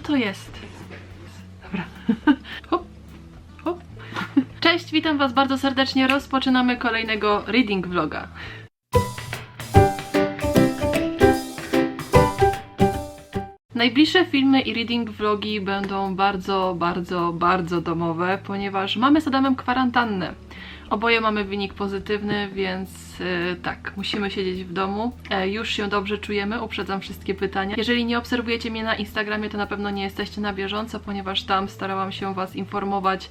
Co to jest? Dobra. Hop, hop. Cześć, witam Was bardzo serdecznie. Rozpoczynamy kolejnego reading vloga. Najbliższe filmy i reading vlogi będą bardzo, bardzo, bardzo domowe, ponieważ mamy z Adamem kwarantannę. Oboje mamy wynik pozytywny, więc e, tak, musimy siedzieć w domu. E, już się dobrze czujemy, uprzedzam wszystkie pytania. Jeżeli nie obserwujecie mnie na Instagramie, to na pewno nie jesteście na bieżąco, ponieważ tam starałam się Was informować,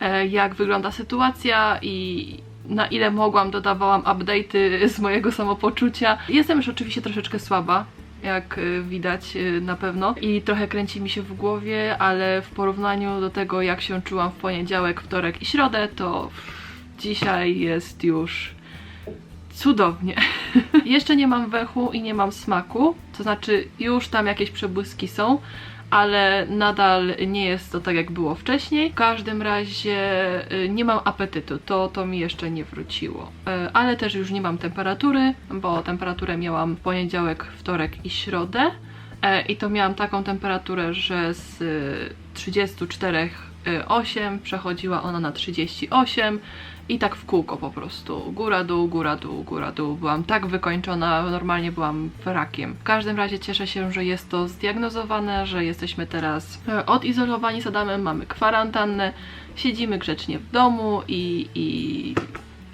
e, jak wygląda sytuacja i na ile mogłam, dodawałam update'y z mojego samopoczucia. Jestem już oczywiście troszeczkę słaba, jak y, widać y, na pewno. I trochę kręci mi się w głowie, ale w porównaniu do tego, jak się czułam w poniedziałek, wtorek i środę, to dzisiaj jest już cudownie. Jeszcze nie mam wechu i nie mam smaku, to znaczy już tam jakieś przebłyski są, ale nadal nie jest to tak jak było wcześniej. W każdym razie y, nie mam apetytu, to, to mi jeszcze nie wróciło. Y, ale też już nie mam temperatury, bo temperaturę miałam w poniedziałek, wtorek i środę. Y, I to miałam taką temperaturę, że z 34 8, przechodziła ona na 38 i tak w kółko po prostu. Góra, dół, góra, dół, góra, dół. Byłam tak wykończona, normalnie byłam rakiem. W każdym razie cieszę się, że jest to zdiagnozowane, że jesteśmy teraz e, odizolowani z Adamem, mamy kwarantannę, siedzimy grzecznie w domu i, i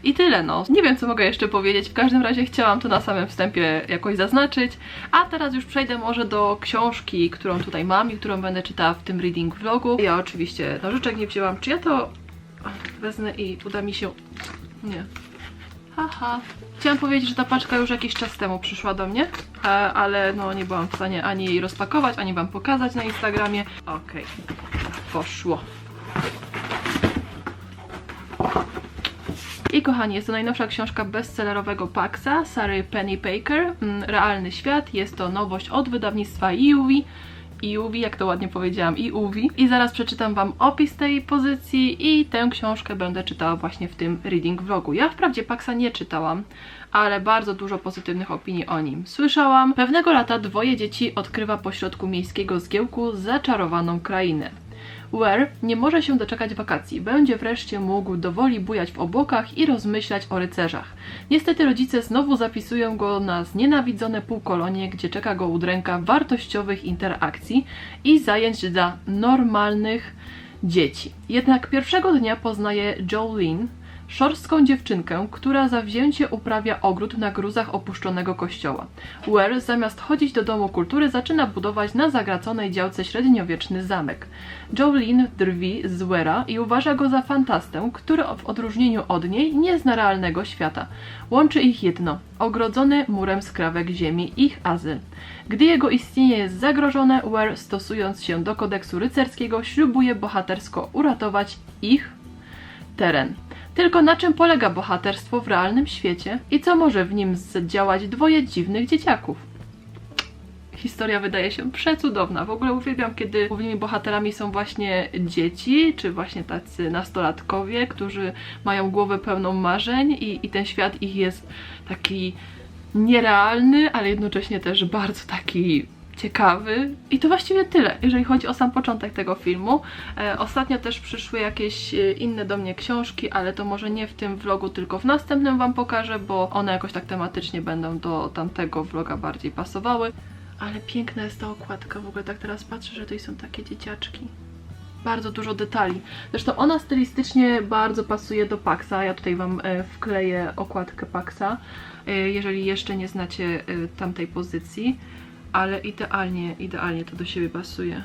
i tyle, no. Nie wiem, co mogę jeszcze powiedzieć. W każdym razie chciałam to na samym wstępie jakoś zaznaczyć. A teraz już przejdę może do książki, którą tutaj mam i którą będę czytała w tym reading vlogu. Ja oczywiście nożyczek nie wzięłam. Czy ja to wezmę i uda mi się... Nie. Haha. Chciałam powiedzieć, że ta paczka już jakiś czas temu przyszła do mnie, e, ale no nie byłam w stanie ani jej rozpakować, ani wam pokazać na Instagramie. Okej. Poszło. I kochani, jest to najnowsza książka bestsellerowego Paxa, Sary Penny Baker, mm, Realny Świat. Jest to nowość od wydawnictwa Iuwi. Iuwi, jak to ładnie powiedziałam, Iuwi. I zaraz przeczytam Wam opis tej pozycji i tę książkę będę czytała właśnie w tym reading vlogu. Ja wprawdzie Paxa nie czytałam, ale bardzo dużo pozytywnych opinii o nim słyszałam. Pewnego lata dwoje dzieci odkrywa pośrodku miejskiego zgiełku zaczarowaną krainę. Ware nie może się doczekać wakacji. Będzie wreszcie mógł dowoli bujać w obłokach i rozmyślać o rycerzach. Niestety rodzice znowu zapisują go na znienawidzone półkolonie, gdzie czeka go udręka wartościowych interakcji i zajęć dla normalnych dzieci. Jednak pierwszego dnia poznaje Jolene, szorstką dziewczynkę, która zawzięcie uprawia ogród na gruzach opuszczonego kościoła. Ware zamiast chodzić do domu kultury zaczyna budować na zagraconej działce średniowieczny zamek. Jolene drwi z Wera i uważa go za fantastę, który w odróżnieniu od niej nie zna realnego świata. Łączy ich jedno, ogrodzony murem skrawek ziemi, ich azyl. Gdy jego istnienie jest zagrożone, Ware stosując się do kodeksu rycerskiego ślubuje bohatersko uratować ich teren. Tylko na czym polega bohaterstwo w realnym świecie i co może w nim zdziałać dwoje dziwnych dzieciaków? Historia wydaje się przecudowna. W ogóle uwielbiam, kiedy głównymi bohaterami są właśnie dzieci, czy właśnie tacy nastolatkowie, którzy mają głowę pełną marzeń i, i ten świat ich jest taki nierealny, ale jednocześnie też bardzo taki ciekawy. I to właściwie tyle, jeżeli chodzi o sam początek tego filmu. E, ostatnio też przyszły jakieś e, inne do mnie książki, ale to może nie w tym vlogu, tylko w następnym Wam pokażę, bo one jakoś tak tematycznie będą do tamtego vloga bardziej pasowały. Ale piękna jest ta okładka, w ogóle tak teraz patrzę, że tutaj są takie dzieciaczki. Bardzo dużo detali. Zresztą ona stylistycznie bardzo pasuje do Paxa. Ja tutaj Wam e, wkleję okładkę Paxa, e, jeżeli jeszcze nie znacie tamtej pozycji ale idealnie, idealnie to do siebie pasuje.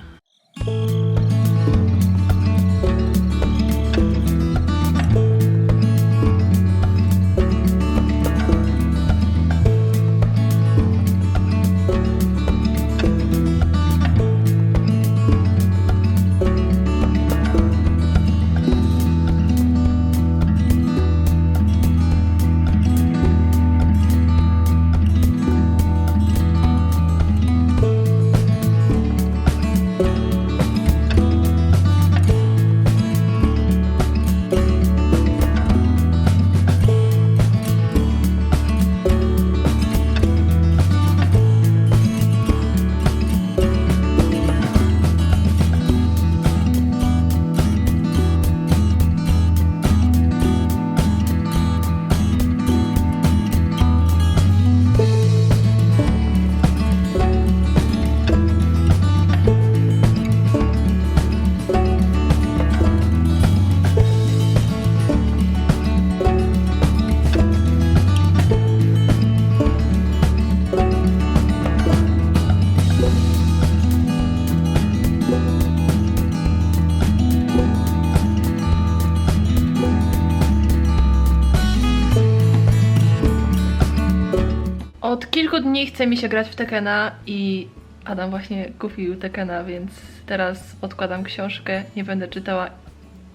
Dni chce mi się grać w Tekena i Adam właśnie kupił Tekena, więc teraz odkładam książkę, nie będę czytała,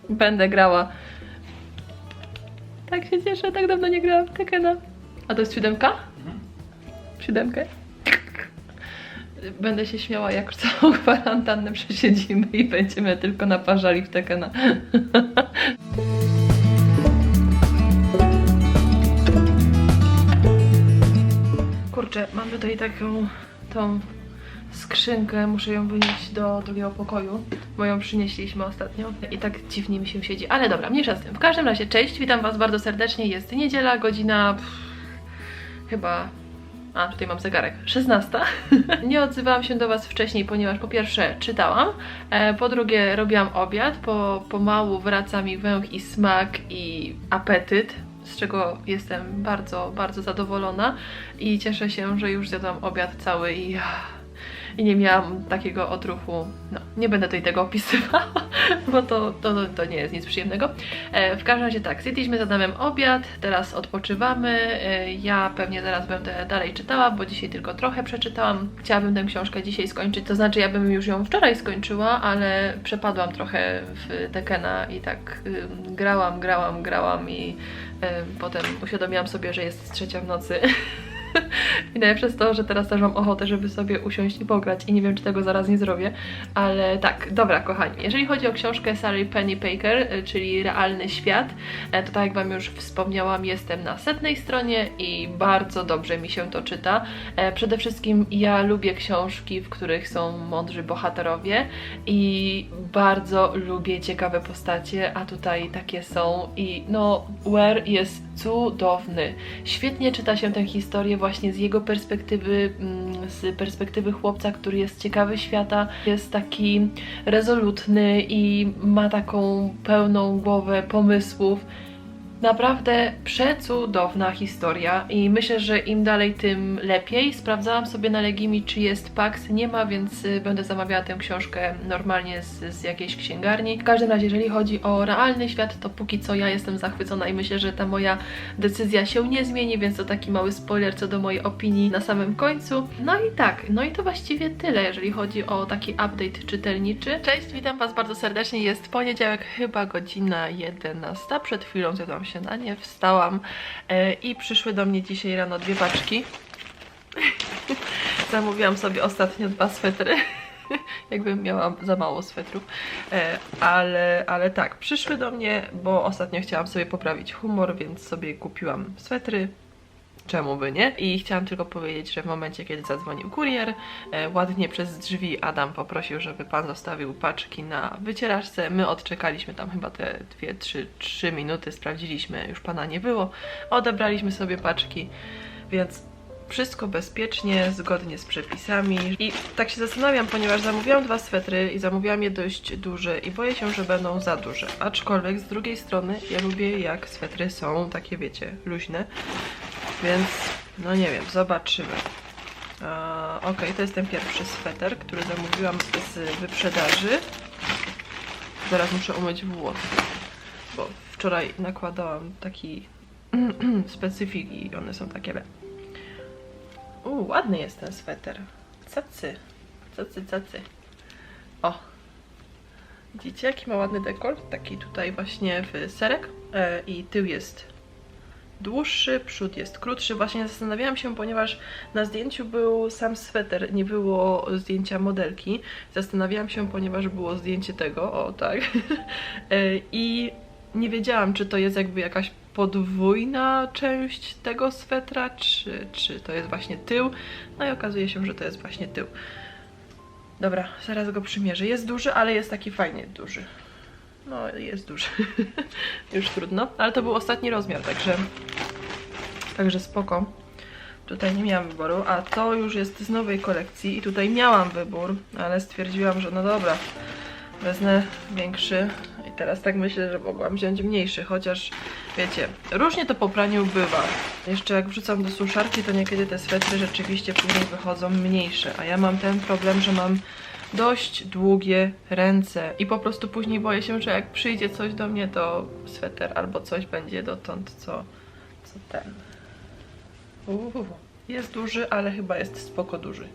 będę grała. Tak się cieszę, tak dawno nie grałam w Tekena. A to jest siódemka? Siódemkę? Będę się śmiała, jak całą kwarantannę przesiedzimy i będziemy tylko naparzali w Tekena. Kurczę, mam tutaj taką tą skrzynkę, muszę ją wynieść do drugiego pokoju, bo ją przynieśliśmy ostatnio i tak dziwnie mi się siedzi, ale dobra, mniejsza z tym. W każdym razie, cześć, witam Was bardzo serdecznie, jest niedziela, godzina pff, chyba... A, tutaj mam zegarek. 16. Nie odzywałam się do Was wcześniej, ponieważ po pierwsze czytałam, e, po drugie robiłam obiad, po, pomału wraca mi węch i smak i apetyt, z czego jestem bardzo, bardzo zadowolona i cieszę się, że już zjadłam obiad cały i, i nie miałam takiego odruchu. No, nie będę tutaj tego opisywała, bo to, to, to nie jest nic przyjemnego. E, w każdym razie tak, zjedliśmy z Adamem obiad, teraz odpoczywamy. E, ja pewnie zaraz będę dalej czytała, bo dzisiaj tylko trochę przeczytałam. Chciałabym tę książkę dzisiaj skończyć, to znaczy ja bym już ją wczoraj skończyła, ale przepadłam trochę w Tekena i tak ym, grałam, grałam, grałam i ym, potem uświadomiłam sobie, że jest trzecia w nocy. I najlepsze jest to, że teraz też mam ochotę, żeby sobie usiąść i pograć i nie wiem, czy tego zaraz nie zrobię, ale tak, dobra kochani, jeżeli chodzi o książkę Sary Penny Baker, y, czyli Realny Świat, e, to tak jak Wam już wspomniałam, jestem na setnej stronie i bardzo dobrze mi się to czyta. E, Przede wszystkim ja lubię książki, w których są mądrzy bohaterowie i bardzo lubię ciekawe postacie, a tutaj takie są i no, Ware jest cudowny. Świetnie czyta się tę historię właśnie z jego perspektywy, mm, z perspektywy chłopca, który jest ciekawy świata, jest taki rezolutny i ma taką pełną głowę pomysłów. Naprawdę przecudowna historia i myślę, że im dalej, tym lepiej. Sprawdzałam sobie na Legimi, czy jest Pax. Nie ma, więc y, będę zamawiała tę książkę normalnie z, z jakiejś księgarni. W każdym razie, jeżeli chodzi o realny świat, to póki co ja jestem zachwycona i myślę, że ta moja decyzja się nie zmieni, więc to taki mały spoiler co do mojej opinii na samym końcu. No i tak, no i to właściwie tyle, jeżeli chodzi o taki update czytelniczy. Cześć, witam Was bardzo serdecznie. Jest poniedziałek, chyba godzina 11. Przed chwilą zjadłam śniadanie, wstałam e, i przyszły do mnie dzisiaj rano dwie paczki. Zamówiłam sobie ostatnio dwa swetry. Jakbym miała za mało swetrów. E, ale, ale tak, przyszły do mnie, bo ostatnio chciałam sobie poprawić humor, więc sobie kupiłam swetry. Czemu by nie? I chciałam tylko powiedzieć, że w momencie, kiedy zadzwonił kurier, e, ładnie przez drzwi Adam poprosił, żeby pan zostawił paczki na wycieraczce. My odczekaliśmy tam chyba te 2-3 minuty, sprawdziliśmy, już pana nie było. Odebraliśmy sobie paczki, więc wszystko bezpiecznie, zgodnie z przepisami. I tak się zastanawiam, ponieważ zamówiłam dwa swetry i zamówiłam je dość duże i boję się, że będą za duże. Aczkolwiek z drugiej strony ja lubię jak swetry są takie, wiecie, luźne. Więc, no nie wiem, zobaczymy. E, ok, to jest ten pierwszy sweter, który zamówiłam z wyprzedaży. Zaraz muszę umyć włosy, bo wczoraj nakładałam taki specyfik i one są takie... Uuu, ładny jest ten sweter. Cacy. Cacy, cacy. O. Widzicie, jaki ma ładny dekolt? Taki tutaj właśnie w serek. E, I tył jest dłuższy, przód jest krótszy. Właśnie zastanawiałam się, ponieważ na zdjęciu był sam sweter, nie było zdjęcia modelki. Zastanawiałam się, ponieważ było zdjęcie tego, o tak. E, I nie wiedziałam, czy to jest jakby jakaś podwójna część tego swetra, czy, czy to jest właśnie tył. No i okazuje się, że to jest właśnie tył. Dobra, zaraz go przymierzę. Jest duży, ale jest taki fajnie duży. No, jest duży. Już trudno. Ale to był ostatni rozmiar, także... Także spoko. Tutaj nie miałam wyboru, a to już jest z nowej kolekcji i tutaj miałam wybór, ale stwierdziłam, że no dobra, wezmę większy i teraz tak myślę, że mogłam wziąć mniejszy, chociaż wiecie, różnie to po praniu bywa. Jeszcze jak wrzucam do suszarki, to niekiedy te swetry rzeczywiście później wychodzą mniejsze, a ja mam ten problem, że mam dość długie ręce i po prostu później boję się, że jak przyjdzie coś do mnie, to sweter albo coś będzie dotąd, co, co ten. Uuu. Jest duży, ale chyba jest spoko duży.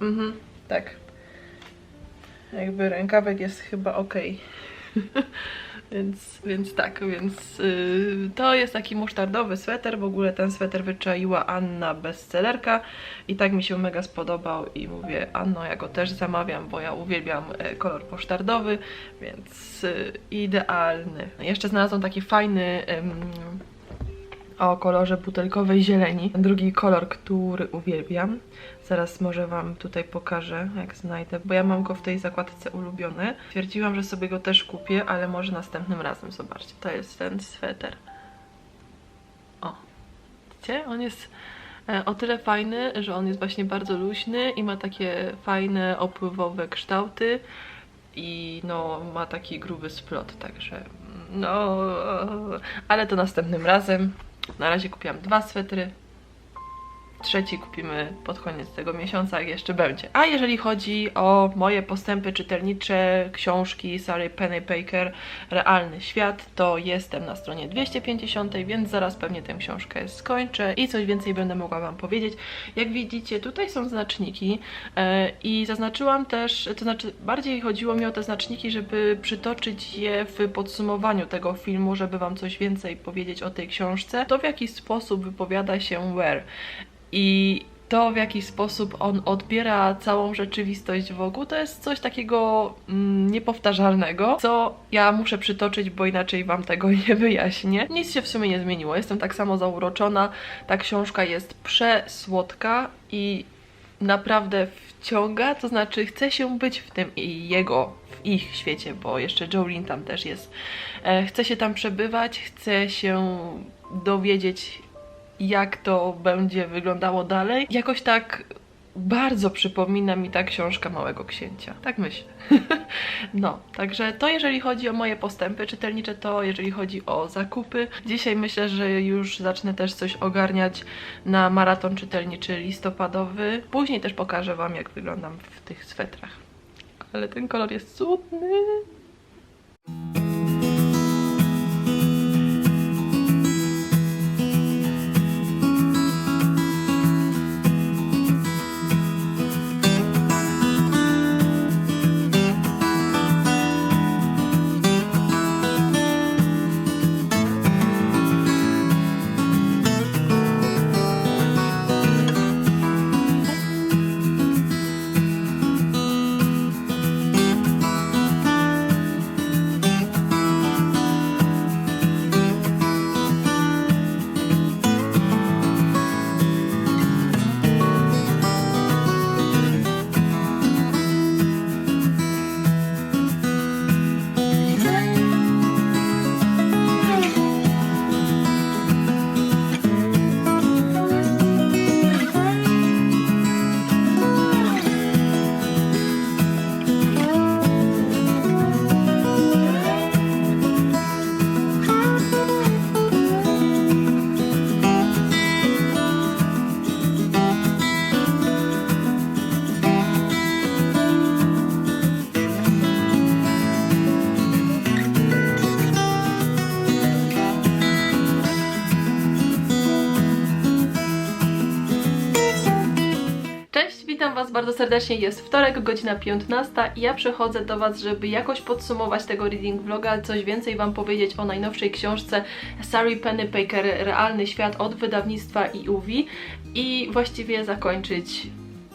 Mhm, tak. Jakby rękawek jest chyba ok. więc, więc tak, więc yy, to jest taki musztardowy sweter. W ogóle ten sweter wyczaiła Anna bestsellerka i tak mi się mega spodobał i mówię, Anno, ja go też zamawiam, bo ja uwielbiam e, kolor musztardowy, więc yy, idealny. Jeszcze znalazłam taki fajny o kolorze butelkowej zieleni. Drugi kolor, który uwielbiam. Zaraz może Wam tutaj pokażę, jak znajdę, bo ja mam go w tej zakładce ulubiony. Twierdziłam, że sobie go też kupię, ale może następnym razem, zobaczcie. To jest ten sweter. O, widzicie? On jest e, o tyle fajny, że on jest właśnie bardzo luźny i ma takie fajne, opływowe kształty i no ma taki gruby splot, także no, ale to następnym razem. Na razie kupiłam dwa swetry. Trzeci kupimy pod koniec tego miesiąca, jak jeszcze będzie. A jeżeli chodzi o moje postępy czytelnicze, książki Sary Pennybaker, Realny Świat, to jestem na stronie 250, więc zaraz pewnie tę książkę skończę i coś więcej będę mogła Wam powiedzieć. Jak widzicie, tutaj są znaczniki yy, i zaznaczyłam też, to znaczy bardziej chodziło mi o te znaczniki, żeby przytoczyć je w podsumowaniu tego filmu, żeby Wam coś więcej powiedzieć o tej książce. To w jaki sposób wypowiada się Where i to, w jaki sposób on odbiera całą rzeczywistość wokół, to jest coś takiego mm, niepowtarzalnego, co ja muszę przytoczyć, bo inaczej Wam tego nie wyjaśnię. Nic się w sumie nie zmieniło, jestem tak samo zauroczona. Ta książka jest przesłodka i naprawdę wciąga, to znaczy chce się być w tym i jego, w ich świecie, bo jeszcze Jolene tam też jest. E, chce się tam przebywać, chce się dowiedzieć jak to będzie wyglądało dalej. Jakoś tak bardzo przypomina mi ta książka Małego Księcia. Tak myślę. no, także to jeżeli chodzi o moje postępy czytelnicze, to jeżeli chodzi o zakupy. Dzisiaj myślę, że już zacznę też coś ogarniać na maraton czytelniczy listopadowy. Później też pokażę Wam, jak wyglądam w tych swetrach. Ale ten kolor jest cudny. Bardzo serdecznie, jest wtorek, godzina 15 i ja przychodzę do Was, żeby jakoś podsumować tego reading vloga, coś więcej Wam powiedzieć o najnowszej książce Sari Pennybaker Realny Świat od wydawnictwa IUV i właściwie zakończyć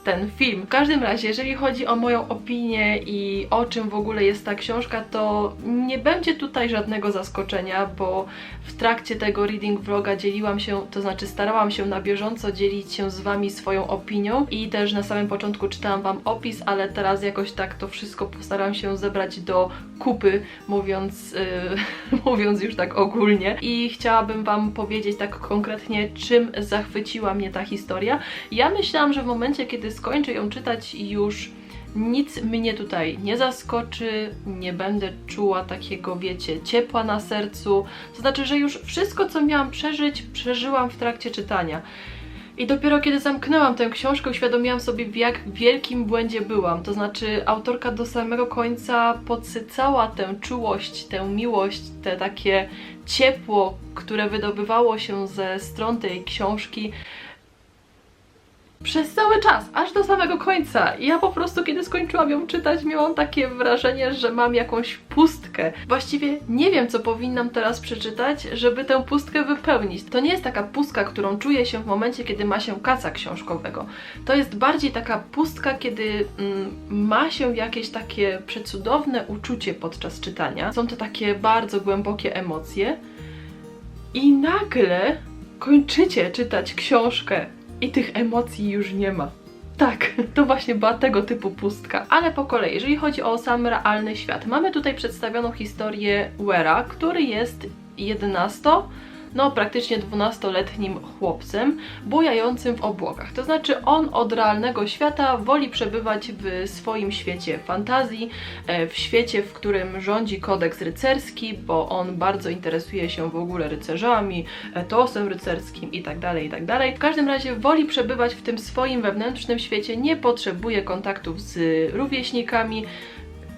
ten film. W każdym razie, jeżeli chodzi o moją opinię i o czym w ogóle jest ta książka, to nie będzie tutaj żadnego zaskoczenia, bo w trakcie tego reading vloga dzieliłam się, to znaczy starałam się na bieżąco dzielić się z Wami swoją opinią i też na samym początku czytałam Wam opis, ale teraz jakoś tak to wszystko postaram się zebrać do kupy, mówiąc, yy, mówiąc już tak ogólnie. I chciałabym Wam powiedzieć tak konkretnie, czym zachwyciła mnie ta historia. Ja myślałam, że w momencie, kiedy skończę ją czytać i już nic mnie tutaj nie zaskoczy, nie będę czuła takiego, wiecie, ciepła na sercu. To znaczy, że już wszystko, co miałam przeżyć, przeżyłam w trakcie czytania. I dopiero kiedy zamknęłam tę książkę, uświadomiłam sobie, w jak wielkim błędzie byłam. To znaczy, autorka do samego końca podsycała tę czułość, tę miłość, te takie ciepło, które wydobywało się ze stron tej książki Przez cały czas, aż do samego końca. I ja po prostu, kiedy skończyłam ją czytać, miałam takie wrażenie, że mam jakąś pustkę. Właściwie nie wiem, co powinnam teraz przeczytać, żeby tę pustkę wypełnić. To nie jest taka pustka, którą czuję się w momencie, kiedy ma się kaca książkowego. To jest bardziej taka pustka, kiedy mm, ma się jakieś takie przecudowne uczucie podczas czytania. Są to takie bardzo głębokie emocje. I nagle kończycie czytać książkę i tych emocji już nie ma. Tak, to właśnie była tego typu pustka. Ale po kolei, jeżeli chodzi o sam realny świat, mamy tutaj przedstawioną historię Wera, który jest 11 no praktycznie 12-letnim chłopcem, bujającym w obłokach. To znaczy on od realnego świata woli przebywać w swoim świecie fantazji, e, w świecie, w którym rządzi kodeks rycerski, bo on bardzo interesuje się w ogóle rycerzami, etosem rycerskim itd., itd. W każdym razie woli przebywać w tym swoim wewnętrznym świecie, nie potrzebuje kontaktów z rówieśnikami,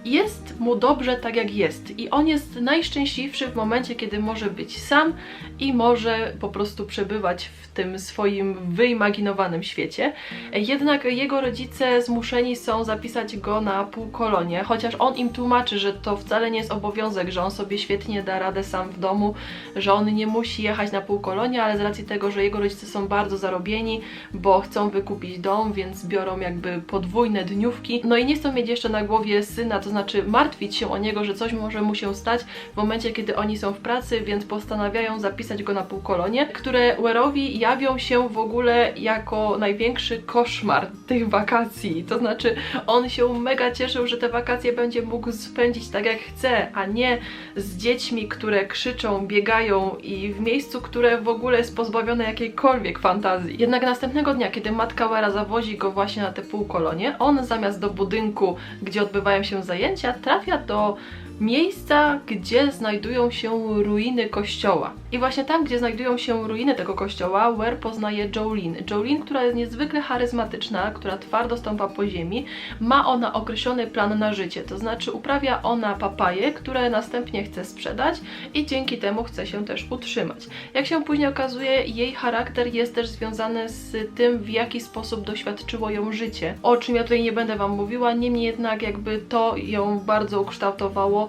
jest mu dobrze tak jak jest i on jest najszczęśliwszy w momencie, kiedy może być sam i może po prostu przebywać w tym swoim wyimaginowanym świecie. Jednak jego rodzice zmuszeni są zapisać go na półkolonie, chociaż on im tłumaczy, że to wcale nie jest obowiązek, że on sobie świetnie da radę sam w domu, że on nie musi jechać na półkolonie, ale z racji tego, że jego rodzice są bardzo zarobieni, bo chcą wykupić dom, więc biorą jakby podwójne dniówki. No i nie chcą mieć jeszcze na głowie syna, to znaczy martwić się o niego, że coś może mu się stać w momencie, kiedy oni są w pracy, więc postanawiają zapisać go na półkolonie, które Werowi jawią się w ogóle jako największy koszmar tych wakacji. To znaczy, on się mega cieszył, że te wakacje będzie mógł spędzić tak jak chce, a nie z dziećmi, które krzyczą, biegają i w miejscu, które w ogóle jest pozbawione jakiejkolwiek fantazji. Jednak następnego dnia, kiedy matka Wera zawozi go właśnie na te półkolonie, on zamiast do budynku, gdzie odbywają się zajęcia, trafia do miejsca, gdzie znajdują się ruiny kościoła. I właśnie tam, gdzie znajdują się ruiny tego kościoła, Ware poznaje Jolene. Jolene, która jest niezwykle charyzmatyczna, która twardo stąpa po ziemi, ma ona określony plan na życie, to znaczy uprawia ona papaje, które następnie chce sprzedać i dzięki temu chce się też utrzymać. Jak się później okazuje, jej charakter jest też związany z tym, w jaki sposób doświadczyło ją życie. O czym ja tutaj nie będę Wam mówiła, niemniej jednak jakby to ją bardzo ukształtowało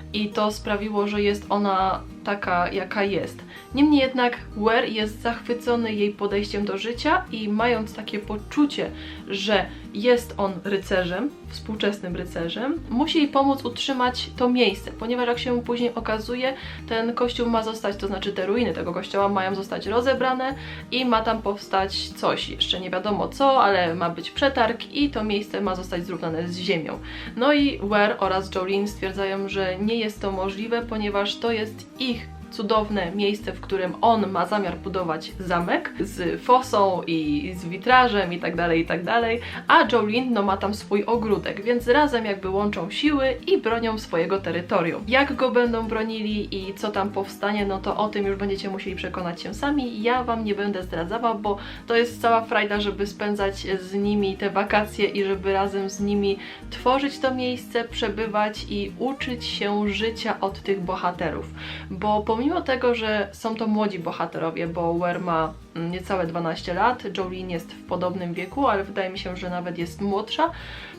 i to sprawiło, że jest ona taka, jaka jest. Niemniej jednak Ware jest zachwycony jej podejściem do życia i mając takie poczucie, że jest on rycerzem, współczesnym rycerzem, musi jej pomóc utrzymać to miejsce, ponieważ jak się później okazuje, ten kościół ma zostać, to znaczy te ruiny tego kościoła mają zostać rozebrane i ma tam powstać coś, jeszcze nie wiadomo co, ale ma być przetarg i to miejsce ma zostać zrównane z ziemią. No i Ware oraz Jolene stwierdzają, że nie jest to możliwe, ponieważ to jest ich cudowne miejsce, w którym on ma zamiar budować zamek z fosą i z witrażem i tak dalej, i tak dalej, a Jolene no ma tam swój ogródek, więc razem jakby łączą siły i bronią swojego terytorium. Jak go będą bronili i co tam powstanie, no to o tym już będziecie musieli przekonać się sami. Ja Wam nie będę zdradzała, bo to jest cała frajda, żeby spędzać z nimi te wakacje i żeby razem z nimi tworzyć to miejsce, przebywać i uczyć się życia od tych bohaterów, bo pomimo pomimo tego, że są to młodzi bohaterowie, bo Ware ma niecałe 12 lat, Jolene jest w podobnym wieku, ale wydaje mi się, że nawet jest młodsza,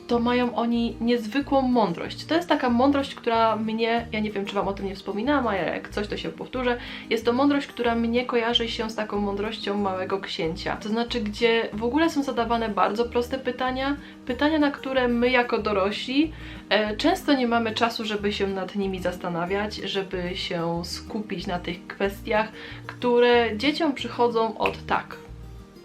to mają oni niezwykłą mądrość. To jest taka mądrość, która mnie, ja nie wiem, czy Wam o tym nie wspominałam, a jak coś, to się powtórzę, jest to mądrość, która mnie kojarzy się z taką mądrością małego księcia. To znaczy, gdzie w ogóle są zadawane bardzo proste pytania, pytania, na które my jako dorośli e, często nie mamy czasu, żeby się nad nimi zastanawiać, żeby się skupić na tych kwestiach, które dzieciom przychodzą od tak.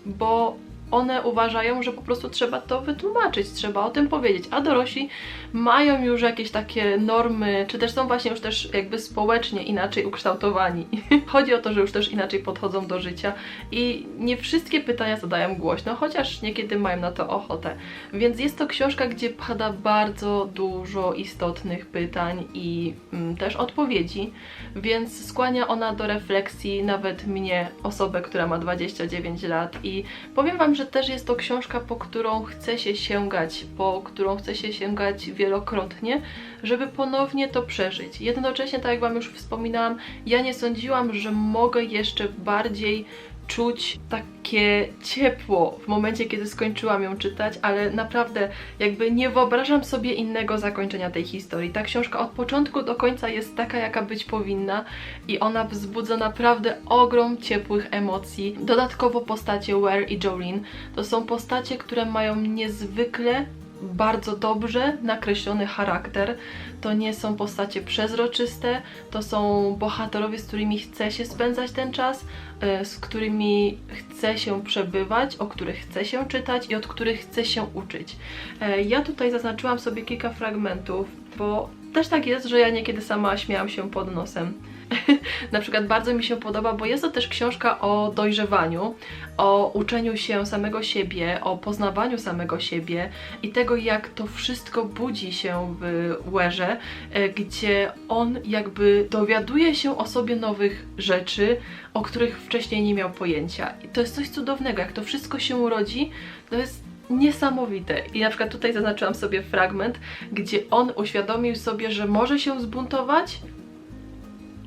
Bo one uważają, że po prostu trzeba to wytłumaczyć, trzeba o tym powiedzieć, a dorośli mają już jakieś takie normy, czy też są właśnie już też jakby społecznie inaczej ukształtowani. Chodzi o to, że już też inaczej podchodzą do życia i nie wszystkie pytania zadają głośno, chociaż niekiedy mają na to ochotę. Więc jest to książka, gdzie pada bardzo dużo istotnych pytań i mm, też odpowiedzi, więc skłania ona do refleksji nawet mnie, osobę, która ma 29 lat i powiem Wam, że też jest to książka, po którą chce się sięgać, po którą chce się sięgać wielokrotnie, żeby ponownie to przeżyć. Jednocześnie, tak jak Wam już wspominałam, ja nie sądziłam, że mogę jeszcze bardziej czuć takie ciepło w momencie, kiedy skończyłam ją czytać, ale naprawdę jakby nie wyobrażam sobie innego zakończenia tej historii. Ta książka od początku do końca jest taka, jaka być powinna i ona wzbudza naprawdę ogrom ciepłych emocji. Dodatkowo postacie Ware i Jolene to są postacie, które mają niezwykle bardzo dobrze nakreślony charakter. To nie są postacie przezroczyste, to są bohaterowie, z którymi chce się spędzać ten czas, e, z którymi chce się przebywać, o których chce się czytać i od których chce się uczyć. E, ja tutaj zaznaczyłam sobie kilka fragmentów, bo też tak jest, że ja niekiedy sama śmiałam się pod nosem. na przykład bardzo mi się podoba, bo jest to też książka o dojrzewaniu, o uczeniu się samego siebie, o poznawaniu samego siebie i tego, jak to wszystko budzi się w Łerze, e, gdzie on jakby dowiaduje się o sobie nowych rzeczy, o których wcześniej nie miał pojęcia. I to jest coś cudownego, jak to wszystko się urodzi, to jest niesamowite. I na przykład tutaj zaznaczyłam sobie fragment, gdzie on uświadomił sobie, że może się zbuntować,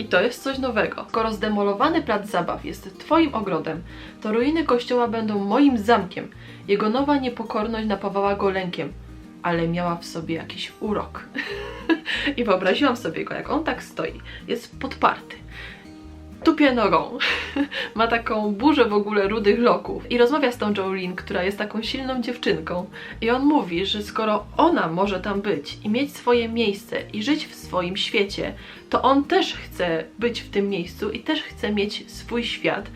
i to jest coś nowego. Skoro zdemolowany plac zabaw jest Twoim ogrodem, to ruiny kościoła będą moim zamkiem. Jego nowa niepokorność napawała go lękiem, ale miała w sobie jakiś urok. I wyobraziłam sobie go, jak on tak stoi, jest podparty, tupie nogą, ma taką burzę w ogóle rudych loków i rozmawia z tą Jolene, która jest taką silną dziewczynką i on mówi, że skoro ona może tam być i mieć swoje miejsce i żyć w swoim świecie, to on też chce być w tym miejscu i też chce mieć swój świat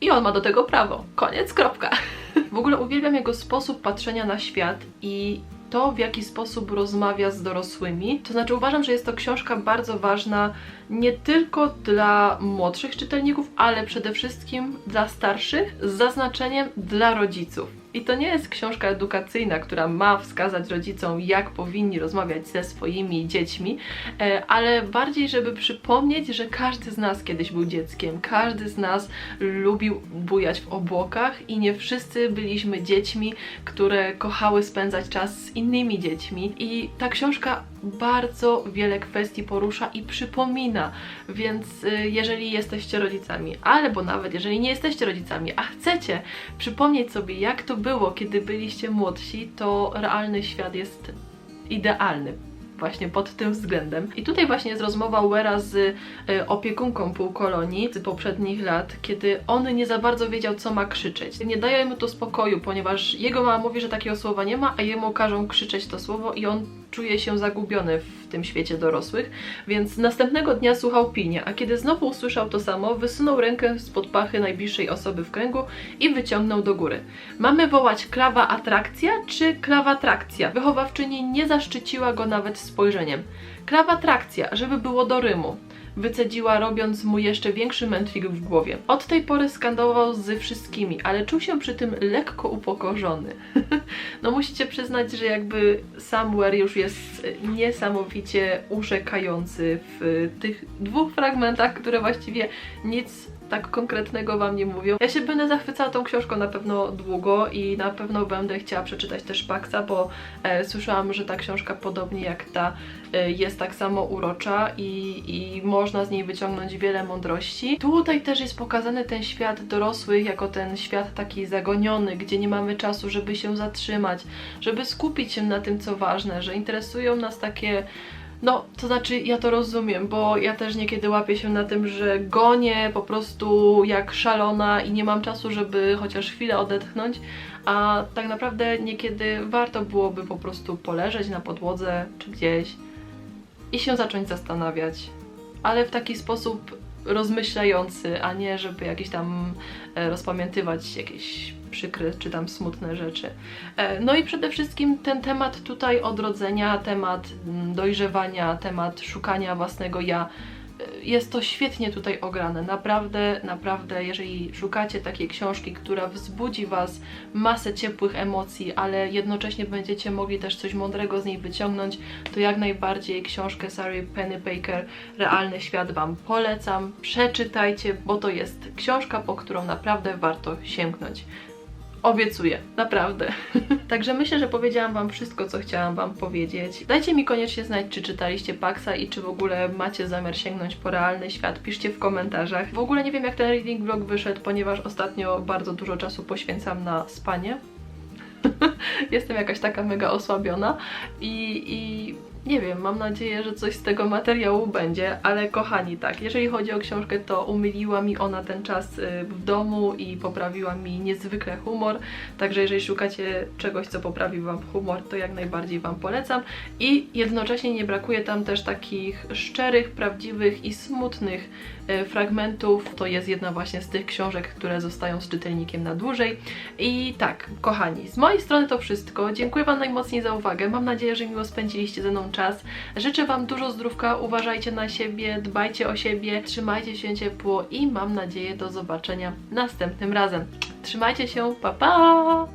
i on ma do tego prawo. Koniec, kropka. W ogóle uwielbiam jego sposób patrzenia na świat i to, w jaki sposób rozmawia z dorosłymi. To znaczy, uważam, że jest to książka bardzo ważna nie tylko dla młodszych czytelników, ale przede wszystkim dla starszych, z zaznaczeniem dla rodziców. I to nie jest książka edukacyjna, która ma wskazać rodzicom, jak powinni rozmawiać ze swoimi dziećmi, e, ale bardziej, żeby przypomnieć, że każdy z nas kiedyś był dzieckiem, każdy z nas lubił bujać w obłokach i nie wszyscy byliśmy dziećmi, które kochały spędzać czas z innymi dziećmi. I ta książka bardzo wiele kwestii porusza i przypomina, więc y, jeżeli jesteście rodzicami, albo nawet jeżeli nie jesteście rodzicami, a chcecie przypomnieć sobie, jak to było, kiedy byliście młodsi, to realny świat jest idealny właśnie pod tym względem. I tutaj właśnie jest rozmowa Wera z y, opiekunką półkolonii z poprzednich lat, kiedy on nie za bardzo wiedział, co ma krzyczeć. Nie daje mu to spokoju, ponieważ jego mama mówi, że takiego słowa nie ma, a jemu każą krzyczeć to słowo i on czuje się zagubiony w tym świecie dorosłych, więc następnego dnia słuchał pilnie, a kiedy znowu usłyszał to samo, wysunął rękę spod pachy najbliższej osoby w kręgu i wyciągnął do góry. Mamy wołać klawa atrakcja czy klawa trakcja? Wychowawczyni nie zaszczyciła go nawet spojrzeniem. Klawa trakcja, żeby było do rymu wycedziła, robiąc mu jeszcze większy mętlik w głowie. Od tej pory skandował z wszystkimi, ale czuł się przy tym lekko upokorzony. no musicie przyznać, że jakby Samuel już jest niesamowicie urzekający w tych dwóch fragmentach, które właściwie nic tak konkretnego Wam nie mówią. Ja się będę zachwycała tą książką na pewno długo i na pewno będę chciała przeczytać też Paxa, bo e, słyszałam, że ta książka podobnie jak ta e, jest tak samo urocza i, i można z niej wyciągnąć wiele mądrości. Tutaj też jest pokazany ten świat dorosłych jako ten świat taki zagoniony, gdzie nie mamy czasu, żeby się zatrzymać, żeby skupić się na tym, co ważne, że interesują nas takie no, to znaczy ja to rozumiem, bo ja też niekiedy łapię się na tym, że gonię po prostu jak szalona i nie mam czasu, żeby chociaż chwilę odetchnąć, a tak naprawdę niekiedy warto byłoby po prostu poleżeć na podłodze czy gdzieś i się zacząć zastanawiać, ale w taki sposób rozmyślający, a nie żeby jakieś tam e, rozpamiętywać jakieś przykre czy tam smutne rzeczy. E, no i przede wszystkim ten temat tutaj odrodzenia, temat mm, dojrzewania, temat szukania własnego ja jest to świetnie tutaj ograne. Naprawdę, naprawdę, jeżeli szukacie takiej książki, która wzbudzi Was masę ciepłych emocji, ale jednocześnie będziecie mogli też coś mądrego z niej wyciągnąć, to jak najbardziej książkę Sary Penny Baker Realny Świat Wam polecam. Przeczytajcie, bo to jest książka, po którą naprawdę warto sięgnąć. Obiecuję, naprawdę. Także myślę, że powiedziałam Wam wszystko, co chciałam Wam powiedzieć. Dajcie mi koniecznie znać, czy czytaliście Paxa i czy w ogóle macie zamiar sięgnąć po realny świat. Piszcie w komentarzach. W ogóle nie wiem, jak ten reading vlog wyszedł, ponieważ ostatnio bardzo dużo czasu poświęcam na spanie. Jestem jakaś taka mega osłabiona i, i nie wiem, mam nadzieję, że coś z tego materiału będzie, ale kochani, tak, jeżeli chodzi o książkę, to umyliła mi ona ten czas y, w domu i poprawiła mi niezwykle humor, także jeżeli szukacie czegoś, co poprawi Wam humor, to jak najbardziej Wam polecam i jednocześnie nie brakuje tam też takich szczerych, prawdziwych i smutnych y, fragmentów. To jest jedna właśnie z tych książek, które zostają z czytelnikiem na dłużej. I tak, kochani, z mojej strony to wszystko. Dziękuję Wam najmocniej za uwagę. Mam nadzieję, że miło spędziliście ze mną czas. Życzę Wam dużo zdrówka, uważajcie na siebie, dbajcie o siebie, trzymajcie się ciepło i mam nadzieję do zobaczenia następnym razem. Trzymajcie się, pa pa!